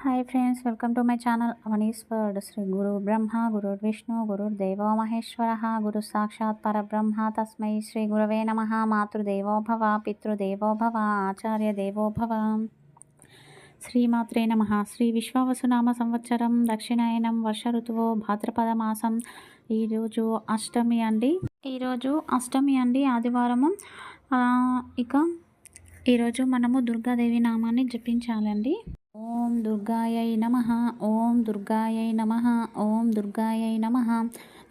Hi friends welcome to my channel Avani's world Shri గురు బ్రహ్మ గురు విష్ణు గురు దేవో మహేశ్వర గురు సాక్షాత్ పరబ్రహ్మ తస్మై శ్రీ గురవే నమ మాతృదేవోభవ పితృదేవోభవ ఆచార్య దేవోభవ శ్రీమాత్రే నమ శ్రీ విశ్వావసునామ సంవత్సరం దక్షిణాయనం వర్ష ఋతువు భాద్రపద మాసం ఈరోజు అష్టమి అండి. ఈరోజు అష్టమి అండి ఆదివారము. ఇక ఈరోజు మనము దుర్గాదేవి నామాన్ని జపించాలండి. ఓం దుర్గాయై నమ. ఓం దుర్గాయై నమ. ఓం దుర్గాయై నమ.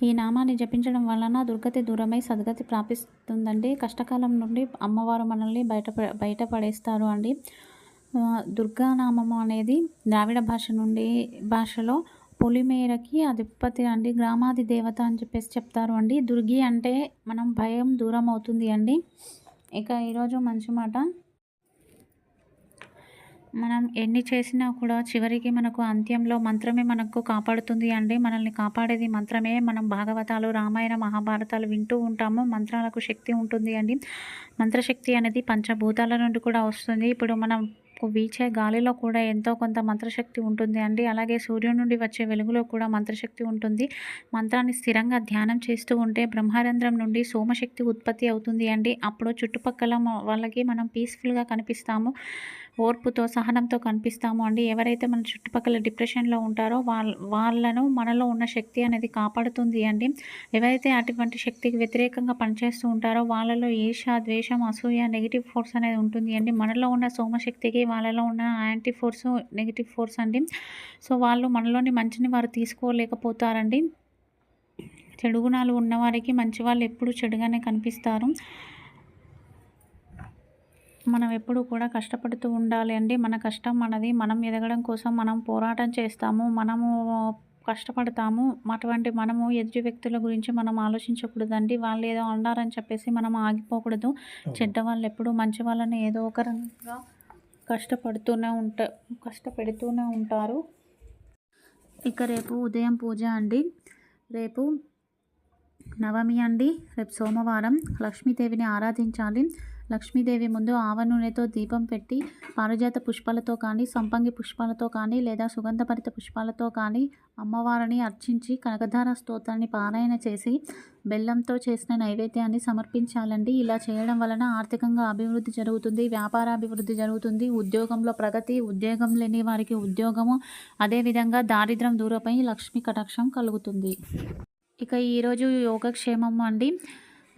ఈ నామాన్ని జపించడం వలన దుర్గతి దూరమై సద్గతి ప్రాపిస్తుందండి కష్టకాలం నుండి అమ్మవారు మనల్ని బయట బయటపడేస్తారు అండి. దుర్గానామము అనేది ద్రావిడ భాష నుండి భాషలో పొలిమేరకి అధిపతి అండి. గ్రామాది దేవత అని చెప్పేసి చెప్తారు అండి. దుర్గి అంటే మనం భయం దూరం అవుతుంది అండి. ఇక ఈరోజు మంచి మాట మనం ఎన్ని చేసినా కూడా చివరికి మనకు అంత్యంలో మంత్రమే మనకు కాపాడుతుంది అండి. మనల్ని కాపాడేది మంత్రమే. మనం భాగవతాలు రామాయణ మహాభారతాలు వింటూ ఉంటాము. మంత్రాలకు శక్తి ఉంటుంది అండి. మంత్రశక్తి అనేది పంచభూతాల నుండి కూడా వస్తుంది. ఇప్పుడు మనం వీచే గాలిలో కూడా ఎంతో కొంత మంత్రశక్తి ఉంటుంది అండి. అలాగే సూర్యుడి నుండి వచ్చే వెలుగులో కూడా మంత్రశక్తి ఉంటుంది. మంత్రాన్ని స్థిరంగా ధ్యానం చేస్తూ ఉంటే బ్రహ్మరంధ్రం నుండి సోమశక్తి ఉత్పత్తి అవుతుంది అండి. అప్పుడు చుట్టుపక్కల వాళ్ళకి మనం పీస్ఫుల్గా కనిపిస్తాము. ఓర్పుతో సహనంతో కనిపిస్తాము అండి. ఎవరైతే మన చుట్టుపక్కల డిప్రెషన్లో ఉంటారో వాళ్ళ వాళ్ళను మనలో ఉన్న శక్తి అనేది కాపాడుతుంది అండి. ఎవరైతే అటువంటి శక్తికి వ్యతిరేకంగా పనిచేస్తూ ఉంటారో వాళ్ళలో ఈర్ష ద్వేషం అసూయ నెగిటివ్ ఫోర్స్ అనేది ఉంటుంది అండి. మనలో ఉన్న సోమశక్తికి వాళ్ళలో ఉన్న యాంటీ ఫోర్స్ నెగిటివ్ ఫోర్స్ అండి. సో వాళ్ళు మనలోని మంచిని వారు తీసుకోలేకపోతారండి. చెడు గుణాలు ఉన్నవారికి మంచి వాళ్ళు ఎప్పుడు చెడుగానే కనిపిస్తారు. మనం ఎప్పుడు కూడా కష్టపడుతూ ఉండాలి అండి. మన కష్టం మనది. మనం ఎదగడం కోసం మనం పోరాటం చేస్తాము. మనము కష్టపడతాము. అటువంటి మనము ఎదుటి వ్యక్తుల గురించి మనం ఆలోచించకూడదండి. వాళ్ళు ఏదో అన్నారని చెప్పేసి మనం ఆగిపోకూడదు. చెడ్డ వాళ్ళు ఎప్పుడు మంచి వాళ్ళని ఏదో ఒక రకంగా కష్టపడుతూనే ఉంటా కష్టపెడుతూనే ఉంటారు. ఇక రేపు ఉదయం పూజ అండి. రేపు నవమి అండి. రేపు సోమవారం లక్ష్మీదేవిని ఆరాధించాలి. లక్ష్మీదేవి ముందు ఆవ నూనెతో దీపం పెట్టి పారిజాత పుష్పాలతో కానీ సంపంగి పుష్పాలతో కానీ లేదా సుగంధభరిత పుష్పాలతో కానీ అమ్మవారిని అర్చించి కనకధార స్తోత్రాన్ని పారాయణ చేసి బెల్లంతో చేసిన నైవేద్యాన్ని సమర్పించాలండి. ఇలా చేయడం వలన ఆర్థికంగా అభివృద్ధి జరుగుతుంది వ్యాపార అభివృద్ధి జరుగుతుంది ఉద్యోగంలో ప్రగతి ఉద్యోగం లేని వారికి ఉద్యోగము అదేవిధంగా దారిద్ర్యం దూరపై లక్ష్మీ కటాక్షం కలుగుతుంది. ఇక ఈరోజు యోగక్షేమం అండి.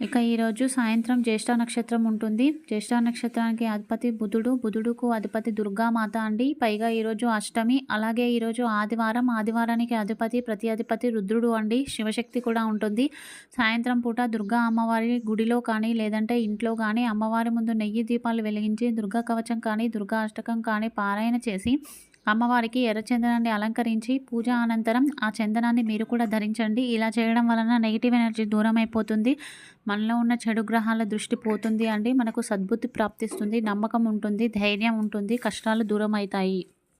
ఇక ఈరోజు సాయంత్రం జ్యేష్ఠ నక్షత్రం ఉంటుంది. జ్యేష్ఠ నక్షత్రానికి అధిపతి బుధుడు. బుధుడుకు అధిపతి దుర్గామాత అండి. పైగా ఈరోజు అష్టమి. అలాగే ఈరోజు ఆదివారం. ఆదివారానికి అధిపతి ప్రతి అధిపతి రుద్రుడు అండి. శివశక్తి కూడా ఉంటుంది. సాయంత్రం పూట దుర్గా అమ్మవారి గుడిలో కానీ లేదంటే ఇంట్లో కానీ అమ్మవారి ముందు నెయ్యి దీపాలు వెలిగించి దుర్గా కవచం కానీ దుర్గా అష్టకం కానీ పారాయణ చేసి అమ్మవారికి ఎర్రచందనాన్ని అలంకరించి పూజ అనంతరం ఆ చందనాన్ని మీరు కూడా ధరించండి. ఇలా చేయడం వలన నెగిటివ్ ఎనర్జీ దూరం అయిపోతుంది మనలో ఉన్న చెడు గ్రహాల దృష్టి పోతుంది అండి. మనకు సద్బుద్ధి ప్రాప్తిస్తుంది. నమ్మకం ఉంటుంది. ధైర్యం ఉంటుంది. కష్టాలు దూరం అవుతాయి